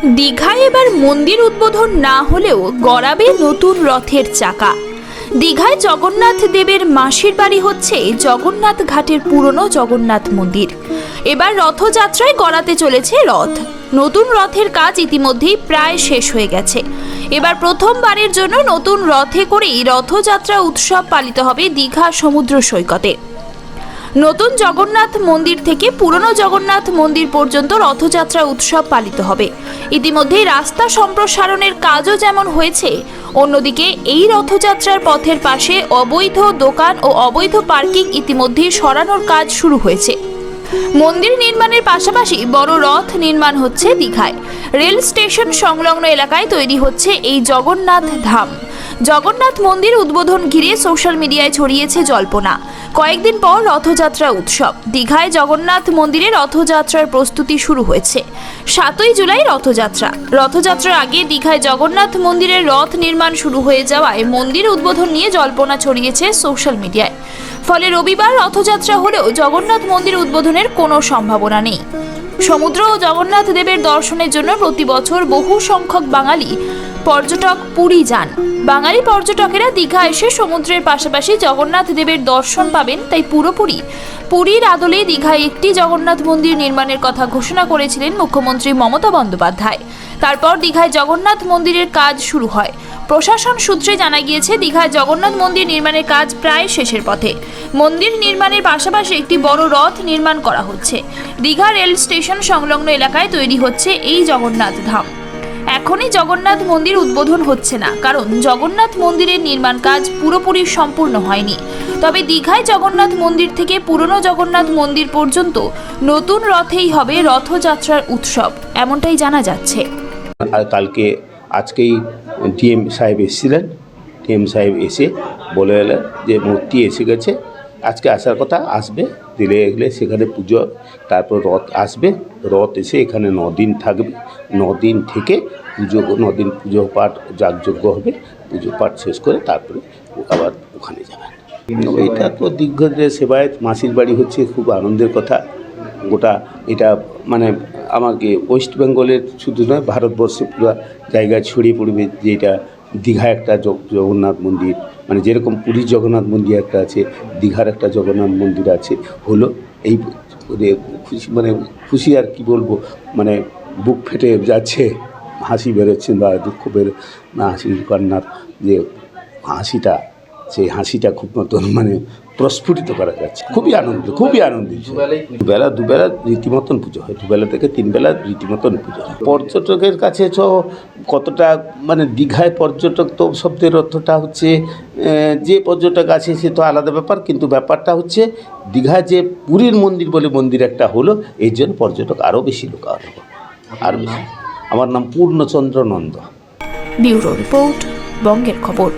দীঘায় এবার মন্দির উদ্বোধন না হলেও গড়াবে নতুন রথের চাকা। দীঘায় জগন্নাথ দেবের মাসির বাড়ি হচ্ছে জগন্নাথ ঘাটের পুরনো জগন্নাথ মন্দির। এবার রথযাত্রায় গড়াতে চলেছে রথ। নতুন রথের কাজ ইতিমধ্যেই প্রায় শেষ হয়ে গেছে। এবার প্রথমবারের জন্য নতুন রথে করেই রথযাত্রা উৎসব পালিত হবে দীঘা সমুদ্র সৈকতে। নতুন জগন্নাথ মন্দির থেকে পুরনো জগন্নাথ মন্দির পর্যন্ত রথযাত্রা উৎসব পালিত হবে। ইতিমধ্যেই রাস্তা সম্প্রসারণের কাজও যেমন হয়েছে, অন্যদিকে এই রথযাত্রার পথের পাশে অবৈধ দোকান ও অবৈধ পার্কিং ইতিমধ্যেই সরানোর কাজ শুরু হয়েছে। মন্দির নির্মাণের পাশাপাশি বড় রথ নির্মাণ হচ্ছে দীঘায়। রেল স্টেশন সংলগ্ন এলাকায় তৈরি হচ্ছে এই জগন্নাথ ধাম। জগন্নাথ মন্দির উদ্বোধন ঘিরে সোশ্যাল মিডিয়ায় ছড়িয়েছে জল্পনা। কয়েকদিন পর রথযাত্রা উৎসব। দীঘায় জগন্নাথ মন্দিরে রথযাত্রার প্রস্তুতি শুরু হয়েছে। সাতই জুলাই রথযাত্রা। রথযাত্রার আগে দীঘায় জগন্নাথ মন্দিরের রথ নির্মাণ শুরু হয়ে যাওয়ায় মন্দির উদ্বোধন নিয়ে জল্পনা ছড়িয়েছে সোশ্যাল মিডিয়ায়। ফলে রবিবার রথযাত্রা হলেও জগন্নাথ মন্দির উদ্বোধনের কোনো সম্ভাবনা নেই। সমুদ্র ও জগন্নাথ দেবের দর্শনের জন্য প্রতি বছর বহু সংখ্যক বাঙালি পর্যটক পুরী যান। বাঙালি পর্যটকেরা দীঘা এসে সমুদ্রের পাশাপাশি জগন্নাথ দেবের দর্শন পাবেন, তাই পুরোপুরি পুরীর আদলে দীঘায় একটি জগন্নাথ মন্দির নির্মাণের কথা ঘোষণা করেছিলেন মুখ্যমন্ত্রী মমতা বন্দ্যোপাধ্যায়। তারপর দীঘায় জগন্নাথ মন্দিরের কাজ শুরু হয়। প্রশাসন সূত্রে জানা গিয়েছে, দীঘায় জগন্নাথ মন্দির নির্মাণের কাজ প্রায় শেষের পথে। মন্দির নির্মাণের পাশাপাশি একটি বড় রথ নির্মাণ করা হচ্ছে। দীঘা রেল স্টেশন সংলগ্ন এলাকায় তৈরি হচ্ছে এই জগন্নাথ ধাম। এখনই জগন্নাথ মন্দির উদ্বোধন হচ্ছে না, কারণ জগন্নাথ মন্দিরের নির্মাণ কাজ পুরোপুরি সম্পূর্ণ হয়নি। তবে দীঘায় জগন্নাথ মন্দির থেকে পুরনো জগন্নাথ মন্দির পর্যন্ত নতুন রথেই হবে রথযাত্রার উৎসব, এমনটাই জানা যাচ্ছে। কালকে আজকেই ডিএম সাহেব এসেছিলেন, ডিএম সাহেব এসে বলে গেলেন যে মূর্তি এসে গেছে আজকে আসার কথা আসবে দিলে এগলে সেখানে পুজো, তারপর রথ আসবে। রথ এসে এখানে দিন থাকবে। দিন থেকে পুজো দিন পুজো পাঠ যাগযজ্ঞ হবে। পুজো পাঠ শেষ করে তারপরে আবার ওখানে যাবেন এটা তো দীর্ঘদের সেবায়ত মাসির বাড়ি হচ্ছে, খুব আনন্দের কথা। গোটা এটা মানে আমাকে ওয়েস্ট বেঙ্গলের শুধু নয়, ভারতবর্ষে পুরো জায়গায় ছড়িয়ে পড়বে যে এটা দীঘা একটা জগন্নাথ মন্দির। মানে যেরকম পুরীর জগন্নাথ মন্দির একটা আছে, দীঘার একটা জগন্নাথ মন্দির আছে, হলো এই মানে খুশি মানে খুশি আর কি বলব মানে বুক ফেটে যাচ্ছে, হাসি বেরোচ্ছেন বা দুঃখ বেরো, না হাসির কান্নার যে হাসিটা, সেই হাসিটা খুব মতন মানে প্রস্ফুটিত করা যাচ্ছে। খুবই আনন্দ খুবই আনন্দিত। দুবেলা দুবেলা রীতিমতন পুজো হয়। দুবেলা থেকে তিন বেলা রীতিমতন পুজো হয়। পর্যটকের কাছে তো কতটা মানে দীঘায় পর্যটক তো শব্দের অর্থটা হচ্ছে যে পর্যটক আছে সে তো আলাদা ব্যাপার, কিন্তু ব্যাপারটা হচ্ছে দীঘায় যে পুরীর মন্দির বলে মন্দির একটা হলো এই জন্য পর্যটক আরও বেশি লোক আরও বেশি। আমার নাম পূর্ণচন্দ্র নন্দ। রিপোর্ট, বঙ্গের খবর।